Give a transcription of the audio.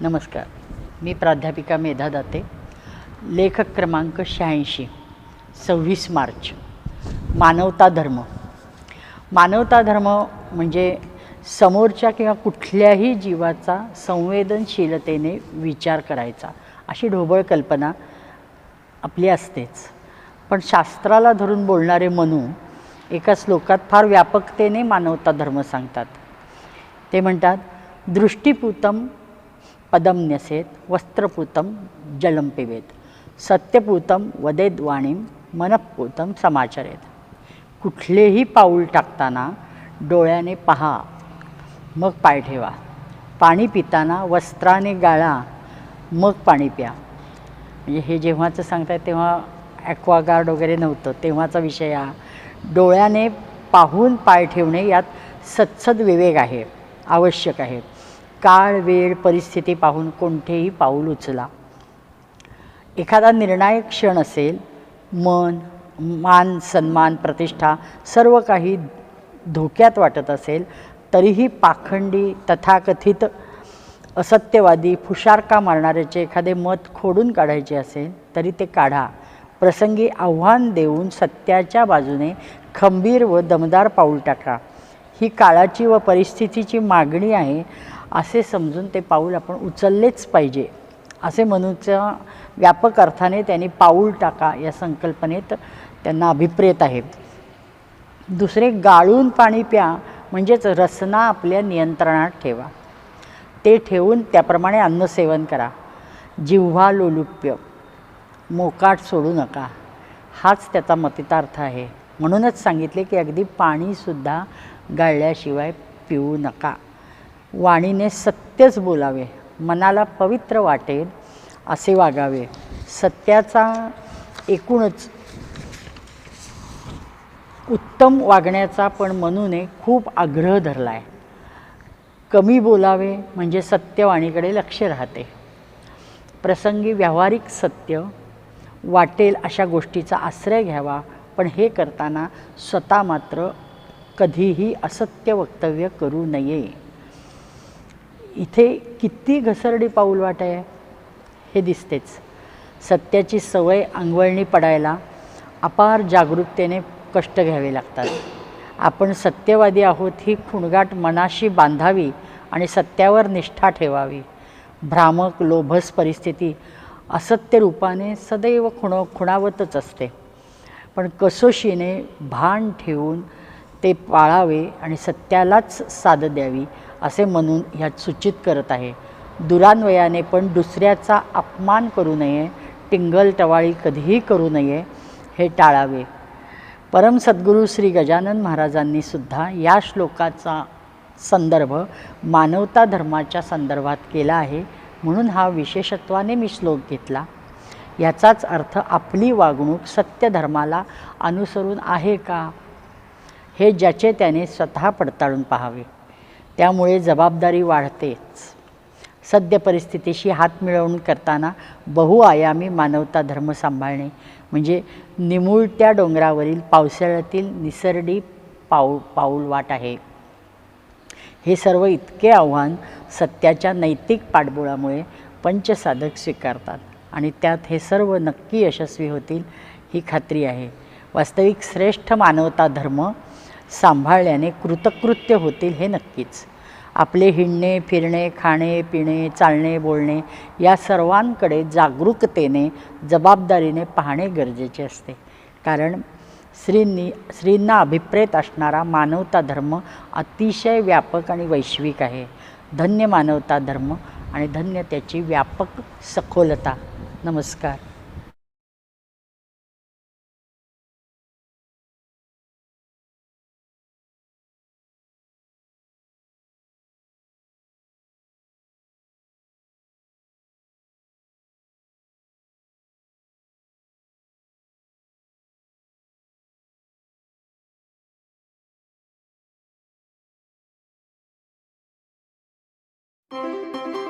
नमस्कार. मी प्राध्यापिका मेधा दाते. लेखक क्रमांक शहाऐंशी सव्वीस मार्च. मानवता धर्म. मानवता धर्म म्हणजे समोरच्या किंवा कुठल्याही जीवाचा संवेदनशीलतेने विचार करायचा. अशी ढोबळ कल्पना आपली असतेच. पण शास्त्राला धरून बोलणारे मनू एका श्लोकात फार व्यापकतेने मानवता धर्म सांगतात. ते म्हणतात दृष्टीपूतम पदम न्यसेत वस्त्रपूतम जलम पिबेत। सत्यपूतम वदेद वाणीम मनपूतम समाचरेत। कुठलेही पाऊल टाकताना डोळ्याने पहा मग पाय ठेवा। पाणी पिताना वस्त्राने गाळा मग पाणी प्या। म्हणजे हे जेव्हाचं सांगतात तेव्हा ॲक्वागार्ड वगैरे नव्हतं तेव्हाचा विषय हा. डोळ्याने पाहून पाय ठेवणे यात सत्सद विवेक आहे आवश्यक आहे. काळ वेळ परिस्थिती पाहून कोणतेही पाऊल उचला. एखादा निर्णायक क्षण असेल मन मान सन्मान प्रतिष्ठा सर्व काही धोक्यात वाटत असेल तरीही पाखंडी तथाकथित असत्यवादी फुशारका मारणाऱ्याचे एखादे मत खोडून काढायचे असेल तरी ते काढा. प्रसंगी आव्हान देऊन सत्याच्या बाजूने खंबीर व दमदार पाऊल टाका. ही काळाची व परिस्थितीची मागणी आहे. असे समजून ते पाऊल आपण उचललेच पाहिजे. असे म्हणूच्या व्यापक अर्थाने त्यांनी पाऊल टाका या संकल्पनेत त्यांना अभिप्रेत आहे. दुसरे गाळून पाणी प्या म्हणजेच रसना आपल्या नियंत्रणात ठेवा. ते ठेवून त्याप्रमाणे अन्नसेवन करा. जिव्हा लोलुप्य मोकाट सोडू नका. हाच त्याचा मतितार्थ आहे. म्हणूनच सांगितले की अगदी पाणीसुद्धा गाळल्याशिवाय पिऊ नका. वाणीने सत्यच बोलावे मनाला पवित्र वाटेल असे वागावे. सत्याचा एकूणच उत्तम वागण्याचा पण मनूने खूप आग्रह धरला आहे कमी बोलावे म्हणजे सत्यवाणीकडे लक्ष राहते. प्रसंगी व्यावहारिक सत्य वाटेल अशा गोष्टीचा आश्रय घ्यावा पण हे करताना स्वतः मात्र कधीही असत्य वक्तव्य करू नये. इथे किती घसरडी पाऊल वाट आहे हे दिसतेच. सत्याची सवय अंगवळणी पडायला अपार जागरूकतेने कष्ट घ्यावे लागतात. आपण सत्यवादी आहोत ही खुणगाट मनाशी बांधावी आणि सत्यावर निष्ठा ठेवावी. भ्रामक लोभस परिस्थिती असत्य रूपाने सदैव खुण खुणावतच असते. पण कसोशीने भान ठेवून ते पाळावे आणि सत्यालाच साथ द्यावी असे म्हणून ह्यात सूचित करत आहे. दुरान्वयाने पण दुसऱ्याचा अपमान करू नये टिंगल टवाळी कधीही करू नये हे टाळावे. परम सद्गुरू श्री गजानन महाराजांनी सुद्धा या श्लोकाचा संदर्भ मानवता धर्माच्या संदर्भात केला आहे म्हणून हा विशेषत्वाने मी श्लोक घेतला. याचाच अर्थ आपली वागणूक सत्य धर्माला अनुसरून आहे का? हे ज्याचे त्याने स्वतः पडताळून पाहावे. त्यामुळे जबाबदारी वाढतेच. सद्य परिस्थितीशी हात मिळवून करताना बहुआयामी मानवता धर्म सांभाळणे म्हणजे निमुळत्या डोंगरावरील पावसाळ्यातील निसर्डी पाऊ पाऊल वाट आहे. हे सर्व इतके आव्हान सत्याच्या नैतिक पाठबोळामुळे पंचसाधक स्वीकारतात आणि त्यात हे सर्व नक्की यशस्वी होतील ही खात्री आहे. वास्तविक श्रेष्ठ मानवता धर्म सांभाळल्याने कृतकृत्य होतील हे नक्कीच. आपले हिंडणे फिरणे खाणे पिणे चालणे बोलणे या सर्वांकडे जागरूकतेने जबाबदारीने पाहणे गरजेचे असते. कारण स्त्रींनी स्त्रींना अभिप्रेत असणारा मानवता धर्म अतिशय व्यापक आणि वैश्विक आहे. धन्य मानवता धर्म आणि धन्य त्याची व्यापक सखोलता. नमस्कार. Música